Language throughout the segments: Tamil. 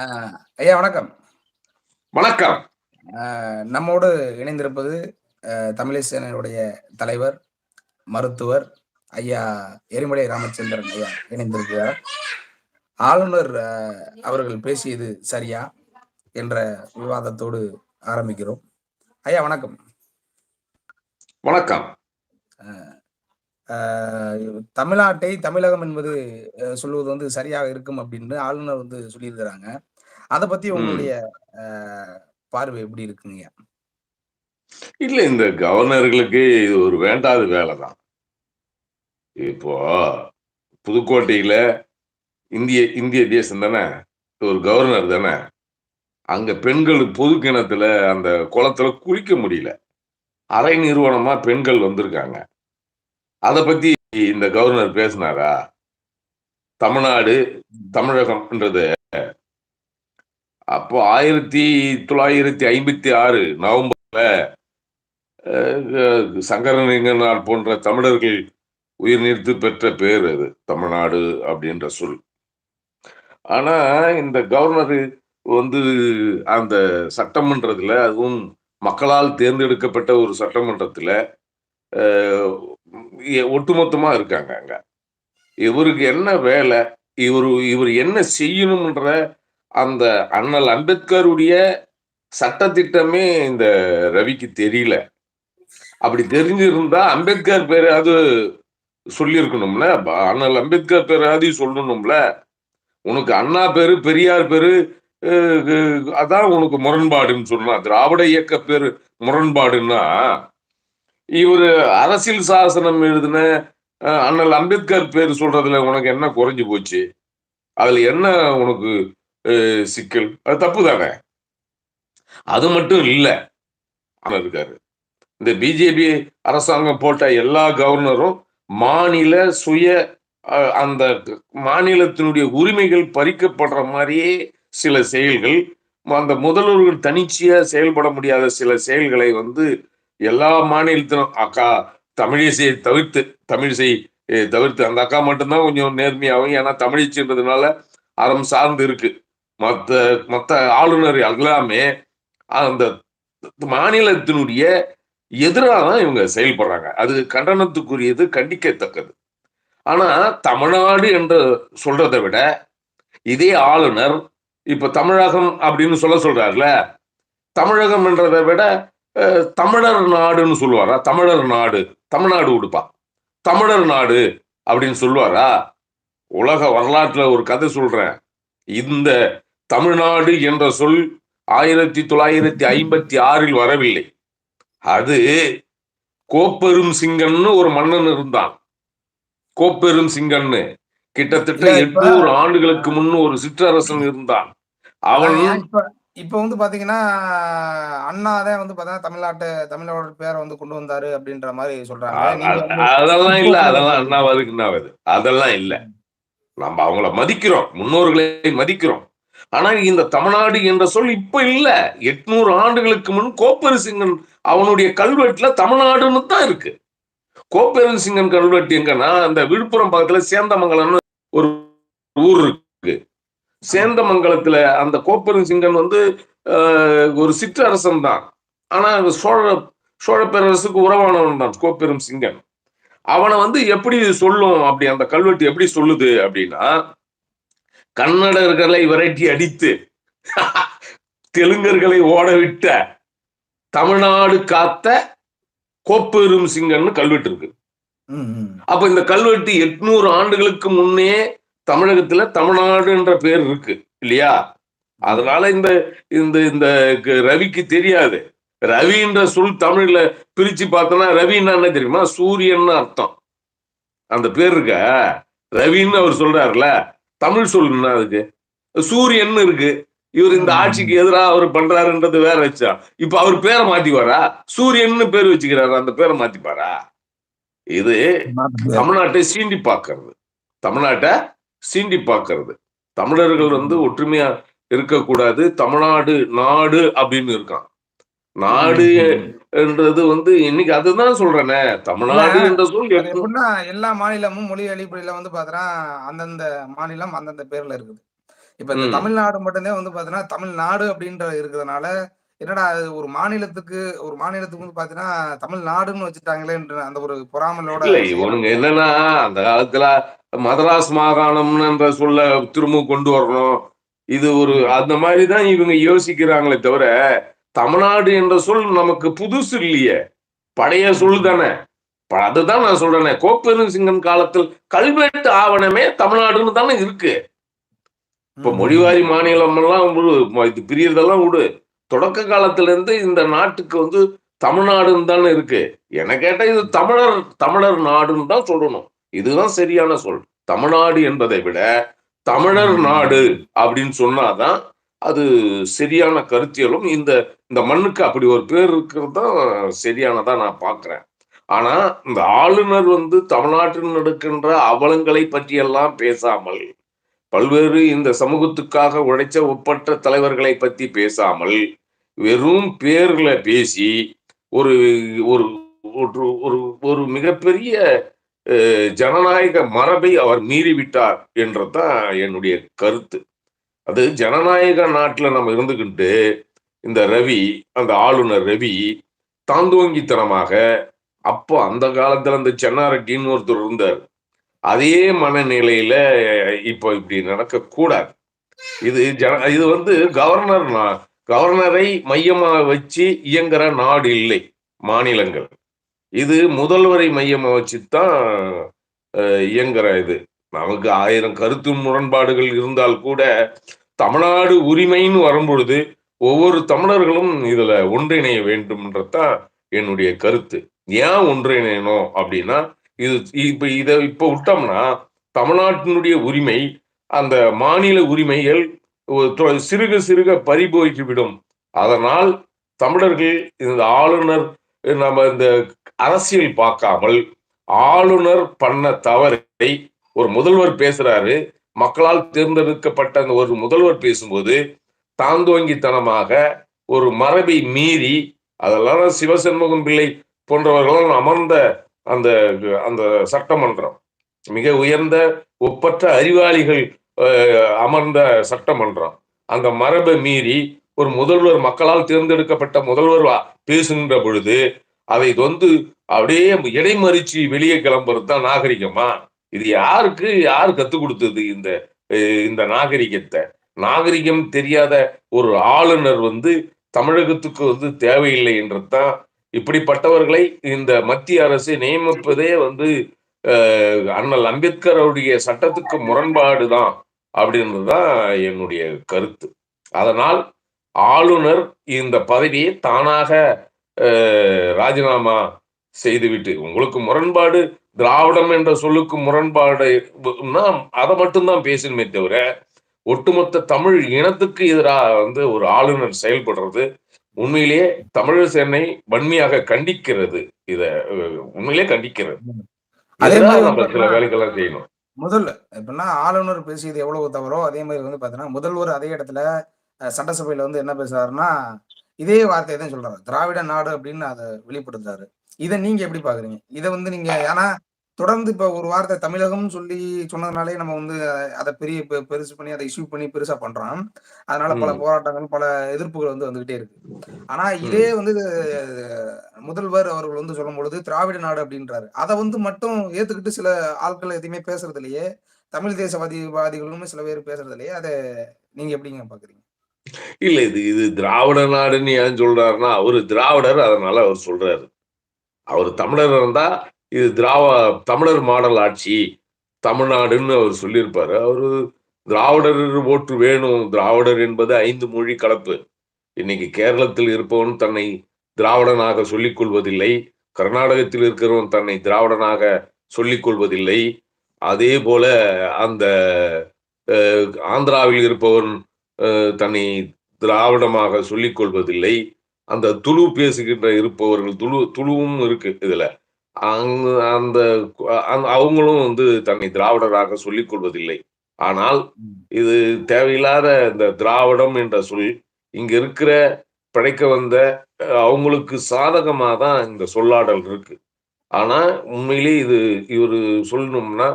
ஐயா வணக்கம். வணக்கம். நம்மோடு இணைந்திருப்பது தமிழிசேனையுடைய தலைவர், மருத்துவர் ஐயா எரிமலை ராமச்சந்திரன் ஐயா இணைந்திருக்கிறார். ஆளுநர் அவர்கள் பேசியது சரியா? என்ற விவாதத்தோடு ஆரம்பிக்கிறோம். ஐயா வணக்கம். வணக்கம். தமிழ்நாட்டை தமிழகம் என்பது அ சொல்வது வந்து சரியாக இருக்கும் அப்படின்னு ஆளுநர் வந்து சொல்லியிருக்கிறாங்க. அத பத்தி. உங்களுடைய பார்வை எப்படி இருக்குங்கய்யா? இல்ல இந்த கவர்னர்களுக்கு இது ஒரு வேண்டாத வேல தான். இப்போ புதுக்கோட்டையில இந்திய இந்திய தேசம் தானே, ஒரு கவர்னர் தானே. அங்க பெண்கள் பொது கிணத்துல அந்த குளத்துல குளிக்க முடியல. அரை நிறுவனமா பெண்கள் வந்திருக்காங்க. அத பத்தி இந்த கவர்னர் பேசினாரா? தமிழ்நாடு. தமிழகம்ன்றது அப்போ 1956 நவம்பர்ல ஆறு நவம்பர்ல சங்கரலிங்கனார் போன்ற தமிழர்கள் உயிர் நீத்து பெற்ற பேர் அது. தமிழ்நாடு அப்படின்ற சொல். ஆனா இந்த கவர்னர் வந்து அந்த சட்டமன்றத்துல அதுவும் மக்களால் தேர்ந்தெடுக்கப்பட்ட ஒரு சட்டமன்றத்துல அ ஒட்டுமொத்தமா இருக்காங்க அங்க. இவருக்கு என்ன வேலை இவர் இவர் என்ன செய்யணும்ன்ற அந்த அண்ணல் அம்பேத்கருடைய சட்டத்திட்டமே இந்த ரவிக்கு தெரியல. அப்படி தெரிஞ்சிருந்தா அம்பேத்கர் பேராது சொல்லியிருக்கணும்ல. அண்ணல் அம்பேத்கர் பேராது சொல்லணும்ல. உனக்கு அண்ணா பேரு, பெரியார் பேரு அதான் உனக்கு முரண்பாடுன்னு சொன்னா, திராவிட இயக்க பேரு முரண்பாடுன்னா, இவர் அரசியல் சாசனம் எழுதின அண்ணல் அம்பேத்கர் பேர் சொல்றதுல உனக்கு என்ன குறைஞ்சு போச்சு? அதுல என்ன உனக்கு சிக்கல்? அது தப்பு தானே! அது மட்டும் இல்ல. இருக்காரு. இந்த பிஜேபி அரசாங்கம் போட்ட எல்லா கவர்னரும் மாநில சுய அந்த மாநிலத்தினுடைய உரிமைகள் பறிக்கப்படுற மாதிரியே சில செயல்கள், அந்த முதல்வர்கள் தனிச்சையா செயல்பட முடியாத சில செயல்களை வந்து எல்லா மாநிலத்திலும் அக்கா தமிழிசையை தவிர்த்து தமிழிசை தவிர்த்து அந்த அக்கா மட்டும்தான் கொஞ்சம் நேர்மையாகும் ஏன்னா தமிழிச்சுன்றதுனால அறம் சார்ந்து இருக்கு. மற்ற மற்ற ஆளுநர் எல்லாமே அந்த மாநிலத்தினுடைய எதிராக தான் இவங்க செயல்படுறாங்க. அது கண்டனத்துக்குரியது, கண்டிக்கத்தக்கது. ஆனா தமிழ்நாடு என்று சொல்றதை விட, இதே ஆளுநர் இப்ப தமிழகம் அப்படின்னு சொல்ல சொல்றாருல தமிழகம் என்றதை விட தமிழர் நாடுன்னு சொல்லுவாரா? தமிழர் நாடு. தமிழ்நாடு விடுப்பா. தமிழர் நாடு அப்படின்னு சொல்லுவாரா? உலக வரலாற்றுல ஒரு கதை சொல்றேன். இந்த தமிழ்நாடு என்ற சொல் 1956ல் வரவில்லை. அது கோப்பெரும் சிங்கம்ன்னு ஒரு மன்னன் இருந்தான். கோப்பெரும் சிங்கம்ன்னு. கிட்டத்தட்ட 800 ஆண்டுகளுக்கு முன் ஒரு சிற்றரசன் இருந்தான். அவன் இப்ப வந்து பாத்தீங்கன்னா, அண்ணா தான் வந்து பாத்தீங்கன்னா, தமிழ்நாட்டு தமிழோட பேர வந்து கொண்டு வந்தாரு அப்படின்ற அ சொல்றாங்க. அதெல்லாம் இல்ல. அதெல்லாம் கருத்து. அண்ணாவாது. அதெல்லாம் இல்ல. ம். நம்ப அவங்கள மதிக்கிறோம். முன்னோர்களை மதிக்கிறோம். ஆனா இந்த தமிழ்நாடு என்ற சொல் இப்ப இல்ல. 800 ஆண்டுகளுக்கு முன் கோப்பரிசிங்கன் அவனுடைய கல்வெட்டுல தமிழ்நாடுன்னு தான் இருக்கு. கோப்பெருஞ்சிங்கன் கல்வெட்டு எங்கன்னா, அந்த விழுப்புரம் பக்கத்துல சேந்தமங்கலம்னு ஒரு ஊர் இருக்கு. சேந்தமங்கலத்துல அந்த கோப்பெருஞ்சிங்கன் வந்து ஒரு சிற்றரசன் தான். ஆனா அந்த சோழ சோழ பேரரசுக்கு உறவானவன் தான் கோப்பெரும் சிங்கன். அவன வந்து எப்படி சொல்லும் அப்படி அந்த கல்வெட்டு எப்படி சொல்லுது அப்படின்னா, கன்னடர்களை விரட்டி அடித்து தெலுங்கர்களை ஓடவிட்ட தமிழ்நாடு காத்த கோப்பெரும் சிங்கன்னு கல்வெட்டு இருக்கு. அப்ப இந்த கல்வெட்டு 800 ஆண்டுகளுக்கு முன்னே தமிழகத்துல தமிழ்நாடு என்ற பேர் இருக்கு. இல்லையா? அதனால இந்த இந்த இந்த க ரவிக்கு தெரியாது. ரவின்ற சொல் தமிழ்ல பிரிச்சு பார்த்தோம்னா, ரவின்னா என்ன தெரியுமா? சூரியன்னு அர்த்தம். அந்த பேர் இருக்க, ரவின்னு அவர் சொல்றாருல தமிழ் சொல் என்ன அதுக்கு? சூரியன்னு இருக்கு. இவரு இந்த ஆட்சிக்கு ம். எதிரா அவரு பண்றாருன்றது வேற விஷயம். இப்ப அவர் பேர மாத்திக்குவாரா? சூரியன்னு பேர் வச்சுக்கிறாரு. அந்த பேர மாத்திப்பாரா? இது. தமிழ்நாட்டை சீண்டி பார்க்கிறது. தமிழ்நாட்ட சீண்டி பார்க்கிறது. தமிழர்கள் வந்து. ஒற்றுமையா இருக்கக்கூடாது. தமிழ்நாடு நாடு அப்படின்னு இருக்கான். நாடு. என்றது வந்து இன்னைக்கு அதுதான் சொல்றேனே. தமிழ்நாடு என்ற சொல் எப்படின்னா எல்லா மாநிலமும் மொழி அடிப்படையில வந்து பாத்தீங்கன்னா, அந்தந்த மாநிலம் அந்தந்த பேர்ல இருக்குது. இப்ப இந்த. தமிழ்நாடு மட்டும்தான் வந்து பார்த்தீங்கன்னா, தமிழ்நாடு அப்படின்ற இருக்கிறதுனால, என்னடா அது ஒரு மாநிலத்துக்கு ஒரு மாநிலத்துக்கு வந்து பார்த்தீங்கன்னா, தமிழ்நாடுன்னு வச்சுட்டாங்களேன்ற அந்த ஒரு. இவனுங்க என்னன்னா, அந்த காலத்துல மதராஸ் மாகாணம்ன்ற சொல்ல திரும்ப கொண்டு வரணும். இது ஒரு. அந்த மாரி தான் இவங்க யோசிக்கிறாங்களே தவிர, தமிழ்நாடு என்ற சொல் நமக்கு புதுசு இல்லையே! பழைய சொல். தானே! அதுதான் நான் சொல்றேனே. கோப்பெருஞ்சிங்கன் காலத்தில் கல்வெட்டு ஆவணமே தமிழ்நாடுன்னு தானே இருக்கு. இப்ப மொழிவாரி ம். மாநிலமெல்லாம் விடு. இது பிரியறதெல்லாம் விடு. தொடக்க காலத்துல இருந்து இந்த நாட்டுக்கு வந்து தமிழ்நாடுன்னு தானே இருக்கு. என்ன கேட்டா இது தமிழர் தமிழர் நாடுன்னு தான் சொல்லணும். இதுதான் சரியான சொல். தமிழ்நாடு என்பதை விட, தமிழர் நாடு. அப்படின்னு சொன்னா தான், அது சரியான கருத்தியலும், இந்த இந்த மண்ணுக்கு அப்படி ஒரு பேர் இருக்கிறது தான் சரியானதா நான் பார்க்குறேன் ஆனா, இந்த ஆளுநர் வந்து தமிழ்நாட்டில் நடக்கின்ற அவலங்களை பற்றியெல்லாம் பேசாமல், பல்வேறு இந்த சமூகத்துக்காக உழைச்ச ஒப்பற்ற தலைவர்களை பற்றி பேசாமல், வெறும் பேர்ல பேசி, ஒரு ஒரு ஒரு ஒரு ஒரு மிகப்பெரிய ஜனநாயக மரபை அவர் மீறிவிட்டார் என்றதான் என்னுடைய கருத்து. அது ஜனநாயக நாட்டுல நம்ம இருந்துகிட்டு, இந்த ரவி, அந்த ஆளுநர் ரவி, தாந்தோங்கித்தனமாக, அப்போ அந்த காலத்துல அந்த சென்னாரெட்டின்னு ஒருத்தர் இருந்தார் அதே மனநிலையில இப்போ இப்படி நடக்கக்கூடாது. இது ஜன இது வந்து கவர்னர் நா கவர்னரை மையமா வச்சு இயங்குற நாடு இல்லை, மாநிலங்கள். இது முதல்வரை மையமா வச்சு தான் இயங்குற இது. நமக்கு ஆயிரம் கருத்து முரண்பாடுகள் இருந்தால் கூட, தமிழ்நாடு உரிமைன்னு வரும்பொழுது, ஒவ்வொரு தமிழர்களும் இதுல ஒன்றிணைய வேண்டும்ன்றதான் என்னுடைய கருத்து. ஏன் ஒன்றிணையணும் அப்படின்னா, இது இப்ப இதை இப்ப விட்டோம்னா, தமிழ்நாட்டினுடைய உரிமை, அந்த மாநில உரிமைகள் சிறுக சிறுக பறிபோய்க்கிவிடும் அதனால் தமிழர்கள் இந்த ஆளுநர் நம்ம இந்த அரசியல் பார்க்காமல், ஆளுநர் பண்ண தவறை ஒரு முதல்வர் பேசுறாரு. மக்களால் தேர்ந்தெடுக்கப்பட்ட அந்த ஒரு முதல்வர் பேசும்போது, தாந்தோங்கித்தனமாக ஒரு மரபை மீறி, அதெல்லாம் சிவசண்முகம் பிள்ளை போன்றவர்களால் அமர்ந்த அந்த அந்த சட்டமன்றம். மிக உயர்ந்த ஒப்பற்ற அறிவாளிகள் அமர்ந்த சட்டமன்றம். அந்த மரபை மீறி ஒரு முதல்வர் மக்களால் தேர்ந்தெடுக்கப்பட்ட முதல்வர் பேசுகின்ற பொழுது, அதை வந்து அப்படியே இடைமறிச்சு வெளியே கிளம்புறது தான் நாகரிகமா? இது யாருக்கு யார் கற்றுக் கொடுத்தது இந்த இந்த நாகரிகத்தை நாகரிகம் தெரியாத ஒரு ஆளுநர் வந்து தமிழகத்துக்கு வந்து தேவையில்லை என்றது தான் இப்படிப்பட்டவர்களை இந்த மத்திய அரசு நியமிப்பதே வந்து அண்ணல் அம்பேத்கருடைய சட்டத்துக்கு முரண்பாடு தான் அப்படின்றது தான் என்னுடைய கருத்து. அதனால் ஆளுநர் இந்த பதவியை தானாக ராஜினாமா செய்துவிட்டு, உங்களுக்கு முரண்பாடு திராவிடம் என்ற சொல்லுக்கு முரண்பாடு அத மட்டும் தான் பேசணுமே தவிர, ஒட்டுமொத்த தமிழ் இனத்துக்கு எதிரா வந்து ஒரு ஆளுநர் செயல்படுறது, உண்மையிலேயே தமிழர் சென்னை வன்மையாக கண்டிக்கிறது. இத உண்மையிலேயே கண்டிக்கிறது. நம்ம சில வேலைகள்லாம் செய்யணும். முதல் எப்படின்னா ஆளுநர் பேசியது எவ்வளவு தவறோ, அதே மாரி வந்து பார்த்தீங்கன்னா, முதல்வர் அதே இடத்துல சட்டசபையில வந்து என்ன பேசுறாருன்னா, இதே வார்த்தைய தான் சொல்றாரு. திராவிட நாடு அப்படின்னு அத வெளிப்படுத்துறாரு. இத நீங்க எப்படி பார்க்குறீங்க? இத வந்து நீங்க ஏன்னா, தொடர்ந்து இப்ப ஒரு வார்த்தை தமிழகம்னு சொல்லி சொன்னதுனாலே நம்ம வந்து அத பெரிய பெருசு பண்ணி, அத இஷ்யூ பண்ணி பெருசா பண்றோம். அதனால பல. போராட்டங்கள், பல எதிர்ப்புகள் வந்து வந்துகிட்டே இருக்கு. ஆனா இதே. வந்து முதல்வர் அவர்கள் வந்து சொல்லும்பொழுது, திராவிட நாடு அப்படின்றாரு. அத வந்து மட்டும் ஏத்துக்கிட்டு சில ஆட்கள் எதுவுமே பேசுறது இல்லையே. தமிழ் தேசவாதி வாதிகளுமே சில பேர் பேசுறது இல்லையே. அத நீங்க எப்படிங்க பார்க்குறீங்க? இல்ல இது இது திராவிட நாடுன்னு ஏன் சொல்றாருன்னா, அவரு திராவிடர் அதனால அவர் சொல்றாரு. அவர் தமிழர் இருந்தா, இது திராவ தமிழர் மாடல் ஆட்சி, தமிழ்நாடுன்னு அவர் சொல்லியிருப்பாரு. அவரு திராவிடர் ஓட்டு வேணும். திராவிடர் என்பது ஐந்து மொழி கலப்பு. இன்னைக்கு கேரளத்தில் இருப்பவன் தன்னை திராவிடனாக சொல்லிக் கொள்வதில்லை. கர்நாடகத்தில் இருக்கிறவன் தன்னை திராவிடனாக சொல்லிக் கொள்வதில்லை. அதே போல அந்த ஆந்திராவில் இருப்பவன் தன்னை திராவிடமாக சொல்லிக் கொள்வதில்லை. அந்த துளு பேசுகின்ற இருப்பவர்கள் துளு துளுவும் இருக்கு இதுல. அங்க அந்த அந் அவங்களும் வந்து தன்னை திராவிடராக சொல்லிக் கொள்வதில்லை. ஆனால், இது தேவையில்லாத இந்த திராவிடம் என்ற சொல், இங்க இருக்கிற பிழைக்க வந்த அவங்களுக்கு சாதகமாக தான் இந்த சொல்லாடல் இருக்கு. ஆனா, உண்மையிலேயே இது இவர் சொல்லணும்னா,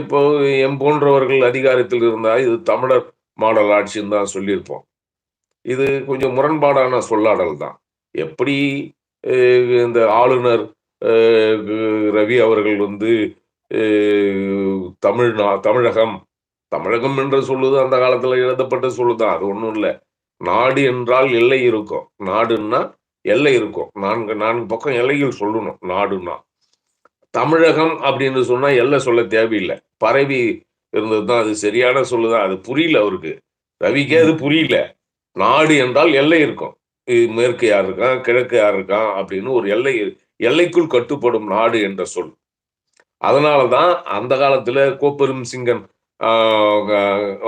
இப்போ எம் போன்றவர்கள் அதிகாரத்தில் இருந்தா, இது தமிழர் மாடல் ஆட்சின்னு தான் சொல்லியிருப்போம் இது கொஞ்சம் முரண்பாடான சொல்லாடல் தான். எப்படி இந்த ஆளுநர் ரவி அவர்கள் வந்து தமிழ்நா தமிழகம் தமிழகம் என்று சொல்லுது அந்த காலத்தில் எழுதப்பட்ட சொல்லுதான். அது ஒன்றும் இல்லை. நாடு என்றால் எல்லை இருக்கும். நாடுன்னா எல்லை இருக்கும். நான்கு நான்கு பக்கம் எல்லைகள் சொல்லணும். நாடுன்னா. தமிழகம் அப்படின்னு சொன்னால் எல்லை சொல்ல தேவையில்லை. பரவி இருந்தது தான் அது சரியான சொல்லுதான். அது புரியல அவருக்கு. ரவிக்கே அது புரியல. நாடு என்றால் எல்லை இருக்கும். மேற்கு யார் இருக்கான் கிழக்கு யார் இருக்கான் அப்படின்னு ஒரு எல்லை எல்லைக்குள் கட்டுப்படும் நாடு என்ற சொல். அதனாலதான் அந்த காலத்துல கோப்பெரும் சிங்கன் ஆஹ்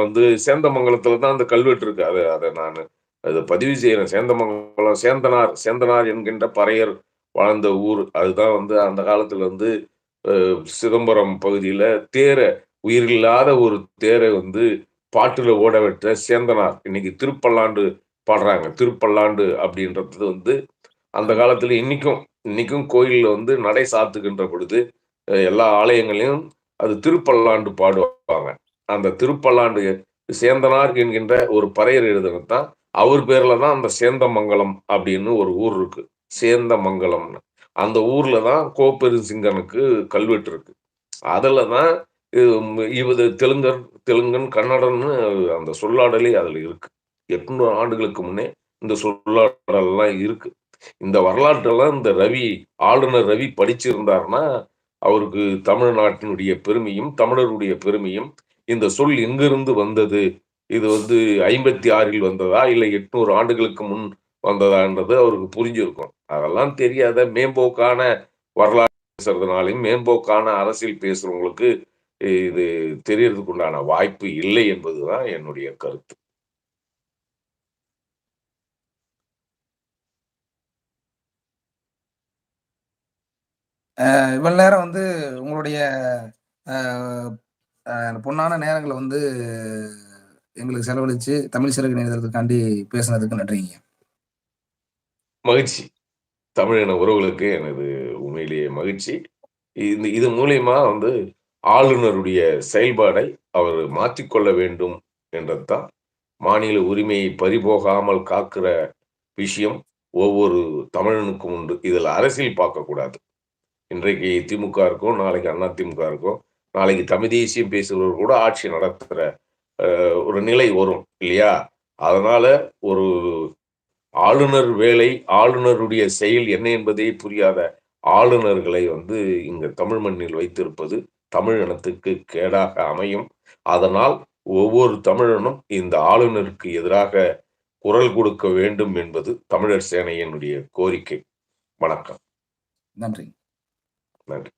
வந்து சேந்தமங்கலத்துல தான் அந்த கல்வெட்டு இருக்கு அது அதை நான் அதை பதிவு செய்யறேன் சேந்தமங்கலம் சேந்தனார் சேந்தனார் என்கின்ற பறையர் வாழ்ந்த ஊர். அதுதான் வந்து அந்த காலத்துல வந்து சிதம்பரம் பகுதியில தேரை உயிரில்லாத ஒரு தேரை வந்து பாட்டில் ஓட சேந்தனார். இன்னைக்கு திருப்பல்லாண்டு பாடுறாங்க. திருப்பல்லாண்டு அப்படின்றது வந்து அந்த காலத்தில் இன்னைக்கும் இன்னைக்கும் கோயிலில் வந்து நடை சாத்துக்கின்ற பொழுது எல்லா ஆலயங்களையும் அது திருப்பல்லாண்டு பாடுவாங்க. அந்த திருப்பல்லாண்டு சேந்தனார் என்கின்ற ஒரு பறையர் எழுதுனது தான் அவர் பேர்ல தான் அந்த சேந்தமங்கலம் அப்படின்னு ஒரு ஊர் இருக்கு. சேந்தமங்கலம்னு. அந்த ஊர்ல தான் கோப்பெருசிங்கனுக்கு கல்வெட்டு இருக்கு. அதுல தான் இவது தெலுங்கர் தெலுங்கன் கன்னடன்னு அந்த சொல்லாடலே அதில் இருக்கு. எட்நூறு ஆண்டுகளுக்கு முன்னே இந்த சொல்லாடலாம் இருக்கு. இந்த வரலாற்றெல்லாம் இந்த ரவி ஆளுநர் ரவி படிச்சிருந்தாருன்னா அவருக்கு தமிழ்நாட்டினுடைய பெருமையும் தமிழருடைய பெருமையும் இந்த சொல் எங்கிருந்து வந்தது? இது வந்து ஐம்பத்தி ஆறில் வந்ததா? இல்லை எட்நூறு ஆண்டுகளுக்கு முன் வந்ததான்றது அவருக்கு புரிஞ்சிருக்கும். அதெல்லாம் தெரியாத மேம்போக்கான வரலாறு பேசுறதுனாலையும் மேம்போக்கான அரசியல் பேசுறவங்களுக்கு இது தெரியறதுக்கு உண்டான வாய்ப்பு இல்லை என்பதுதான் என்னுடைய கருத்து. இவ்வளவு நேரம் வந்து உங்களுடைய பொன்னான நேரங்களை வந்து எங்களுக்கு செலவழிச்சு தமிழ் சிறகு நேரத்துக்காண்டி பேசுனதுக்கு நன்றிங்க. மகிழ்ச்சி. தமிழின உறவுகளுக்கு எனது உண்மையிலேயே மகிழ்ச்சி. இது இது மூலியமா வந்து ஆளுநருடைய செயல்பாடை அவர் மாற்றிக்கொள்ள வேண்டும் என்றதுதான் மாநில உரிமையை பறிபோகாமல் காக்கிற விஷயம் ஒவ்வொரு தமிழனுக்கும் உண்டு. இதில் அரசியல் பார்க்கக்கூடாது. இன்றைக்கு திமுக இருக்கும் நாளைக்கு அண்ணா திமுக இருக்கும் நாளைக்கு தமிழ் தேசியம் பேசுகிறவர் கூட ஆட்சி நடத்துகிற ஒரு நிலை வரும் இல்லையா? அதனால ஒரு ஆளுநர் வேலை ஆளுநருடைய செயல் என்ன என்பதே புரியாத ஆளுநர்களை வந்து இங்கே தமிழ் மண்ணில் வைத்திருப்பது தமிழ் இனத்துக்கு கேடாக அமையும். அதனால் ஒவ்வொரு தமிழனும் இந்த ஆளுநருக்கு எதிராக குரல் கொடுக்க வேண்டும் என்பது தமிழர் சேனையினுடைய கோரிக்கை. வணக்கம். நன்றி. நன்றி.